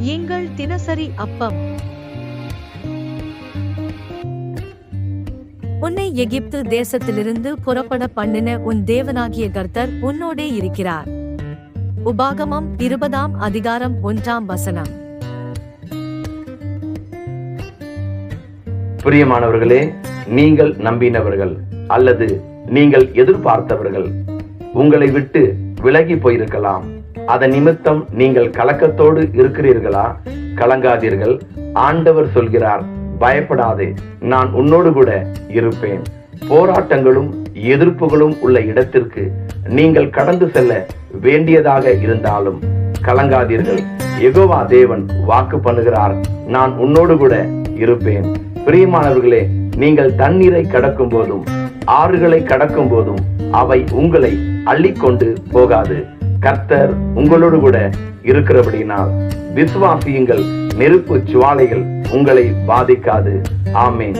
எங்கள் தினசரி அப்பம். உன்னை எகிப்து தேசத்திலிருந்து புறப்பட பண்ணின உன் தேவனாகிய கர்த்தர் உன்னோடே இருக்கிறார். உபாகமம் இருபதாம் அதிகாரம் ஒன்றாம் வசனம். பிரியமானவர்களே நீங்கள் நம்பினவர்கள் அல்லது நீங்கள் எதிர்பார்த்தவர்கள் உங்களை விட்டு விலகி போயிருக்கலாம். அதன் நிமித்தம் நீங்கள் கலக்கத்தோடு இருக்கிறீர்களா? கலங்காதீர்கள். ஆண்டவர் சொல்கிறார் பயப்படாதே நான் உன்னோடு கூட இருப்பேன். போராட்டங்களும் எதிர்ப்புகளும் உள்ள இடத்திற்கு நீங்கள் கடந்து செல்ல வேண்டியதாக இருந்தாலும் கலங்காதீர்கள். எகோவா தேவன் வாக்கு பண்ணுகிறார் நான் உன்னோடு கூட இருப்பேன். பிரியமானவர்களே நீங்கள் தண்ணீரை கடக்கும் போதும் ஆறுகளை கடக்கும் போதும் அவை உங்களை அள்ளிக்கொண்டு போகாது. கர்த்தர் உங்களோடு கூட இருக்கிறபடியினால் விசுவாசியுங்கள் நெருப்பு சுவாலைகள் உங்களை பாதிக்காது. ஆமேன்.